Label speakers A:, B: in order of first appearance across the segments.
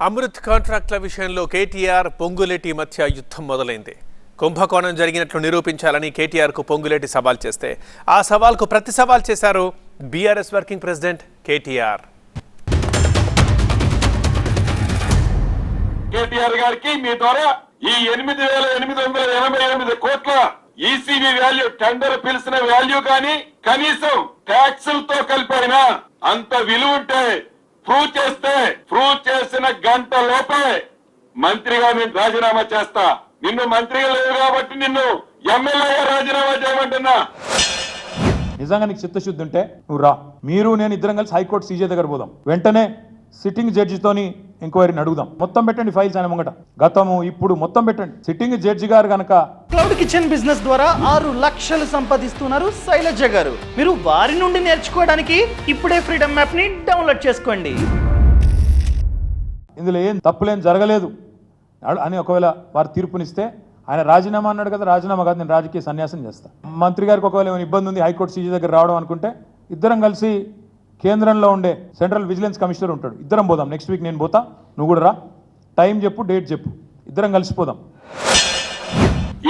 A: అమృత్ కాంట్రాక్ట్ల విషయంలో కేటీఆర్ పొంగులేటి మధ్య యుద్ధం మొదలైంది. కుంభకోణం జరిగినట్లు నిరూపించాలని కేటీఆర్కు పొంగులేటి సవాల్ చేస్తే ఆ సవాల్కు ప్రతి సవాల్ చేశారు బీఆర్ఎస్ వర్కింగ్ ప్రెసిడెంట్ కేటీఆర్.
B: కేటీఆర్ గారికి మీ ద్వారా ఈ ఎనిమిది వేల ఎనిమిది వందల ఎనభై ఎనిమిది కోట్ల ఈసీబీ వాల్యూ టెండర్ పిలిచిన వాల్యూ కానీ కనీసం ట్యాక్సులతో కలిపైనా అంత విలువ ఉంటే ప్రూవ్ చేస్తే ప్రూవ్ చేసిన గంట లోపే మంత్రిగా నేను రాజీనామా చేస్తా. నిన్ను మంత్రిగా లేవు కాబట్టి నిన్ను ఎమ్మెల్యేగా రాజీనామా చేయమంటున్నా.
C: నిజంగా నీకు చిత్తశుద్ధి ఉంటే నువ్వు రా. మీరు నేను ఇద్దరం కలిసి హైకోర్టు సీజే దగ్గర పోదాం. వెంటనే సిట్టింగ్ జడ్జితోని ఎంక్వైరీని అడుగుదాం. మొత్తం పెట్టండి ఫైల్స్ ఆయన ముంగట. గతము ఇప్పుడు మొత్తం పెట్టండి. సిట్టింగ్ జడ్జి గారు కనుక
D: క్లౌడ్ కిచెన్ బిజినెస్ ద్వారా ఆరు లక్షలు సంపాదిస్తున్నారు శైలజ గారు. మీరు వారి నుండి నేర్చుకోవడానికి ఇప్పుడే ఫ్రీడమ్ యాప్ని డౌన్లోడ్ చేసుకోండి.
C: ఇందులో ఏం తప్పులేం జరగలేదు. అని ఒకవేళ వారు తీర్పునిస్తే ఆయన రాజీనామా అన్నాడు కదా రాజీనామా కాదు నేను రాజకీయ సన్యాసం చేస్తా. మంత్రి గారికి ఒకవేళ ఏమైనా ఇబ్బంది ఉంది హైకోర్టు సీజీ దగ్గర రావడం అనుకుంటే ఇద్దరం కలిసి కేంద్రంలో ఉండే సెంట్రల్ విజిలెన్స్ కమిషనర్ ఉంటాడు. ఇద్దరం పోదాం. నెక్స్ట్ వీక్ నేను పోతా. నువ్వు కూడా రా. టైం చెప్పు డేట్ చెప్పు. ఇద్దరం కలిసిపోదాం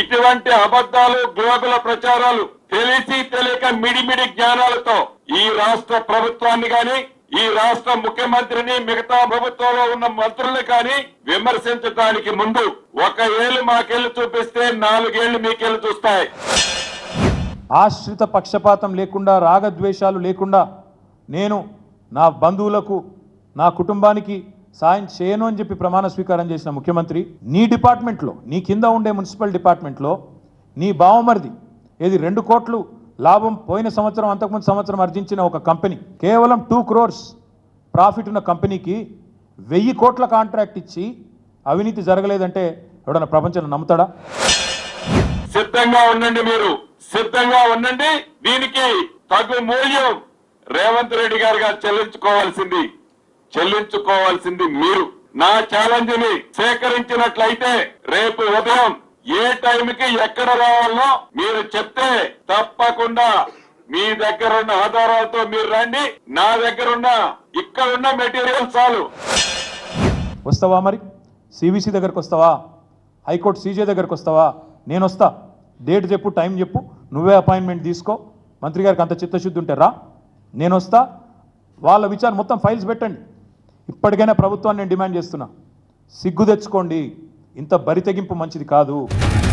B: ఇటువంటి అబద్ధాలు గ్లోబల ప్రచారాలు తెలిసి తెలియక మిడిమిడి జ్ఞానాలతో ఈ రాష్ట్ర ప్రభుత్వాన్ని గాని ఈ రాష్ట్ర ముఖ్యమంత్రిని మిగతా ప్రభుత్వంలో ఉన్న మంత్రుల్ని కానీ విమర్శించడానికి ముందు ఒక ఏళ్ళు మాకెళ్ళి చూపిస్తే నాలుగేళ్ళు మీకెళ్ళి చూస్తాయి.
C: ఆశ్రిత పక్షపాతం లేకుండా రాగద్వేషాలు లేకుండా నేను నా బంధువులకు నా కుటుంబానికి సాయం చేయను అని చెప్పి ప్రమాణ స్వీకారం చేసిన ముఖ్యమంత్రి నీ డిపార్ట్మెంట్లో నీ కింద ఉండే మున్సిపల్ డిపార్ట్మెంట్లో నీ బావమరిది ఏది రెండు కోట్లు లాభం పోయిన సంవత్సరం అంతకుముందు సంవత్సరం ఆర్జించిన ఒక కంపెనీ కేవలం టూ క్రోర్స్ ప్రాఫిట్ ఉన్న కంపెనీకి వెయ్యి కోట్ల కాంట్రాక్ట్ ఇచ్చి అవినీతి జరగలేదంటే ఎవడన్నా ప్రపంచంలో నమ్ముతాడా?
B: సిద్ధంగా ఉండండి మీరు. సిద్ధంగా ఉండండి. దీనికి తగు మూల్యం రేవంత్ రెడ్డి గారుగా చెల్లించుకోవాల్సింది చెల్లించుకోవాల్సింది మీరు. నా ఛాలెంజ్ని సేకరించినట్లయితే రేపు ఉదయం ఏ టైంకి ఎక్కడ రావాలో మీరు చెప్తే తప్పకుండా మీ దగ్గర ఉన్న ఆధారాలతో మీరు రండి. నా దగ్గర ఉన్న ఇక్కడ ఉన్న మెటీరియల్ చాలు.
C: వస్తావా మరి? సిబిసి దగ్గరకు వస్తావా? హైకోర్టు సీజే దగ్గరకు వస్తావా? నేను వస్తా. డేట్ చెప్పు టైం చెప్పు. నువ్వే అపాయింట్మెంట్ తీసుకో. మంత్రి గారికి అంత చిత్తశుద్ధి ఉంటే రా. నేను వస్తా వాళ్ళ విచారణ మొత్తం ఫైల్స్ పెట్టండి. ఇప్పటికైనా ప్రభుత్వాన్ని నేను డిమాండ్ చేస్తున్నా. సిగ్గు తెచ్చుకోండి. ఇంత బరి తెగింపు మంచిది కాదు.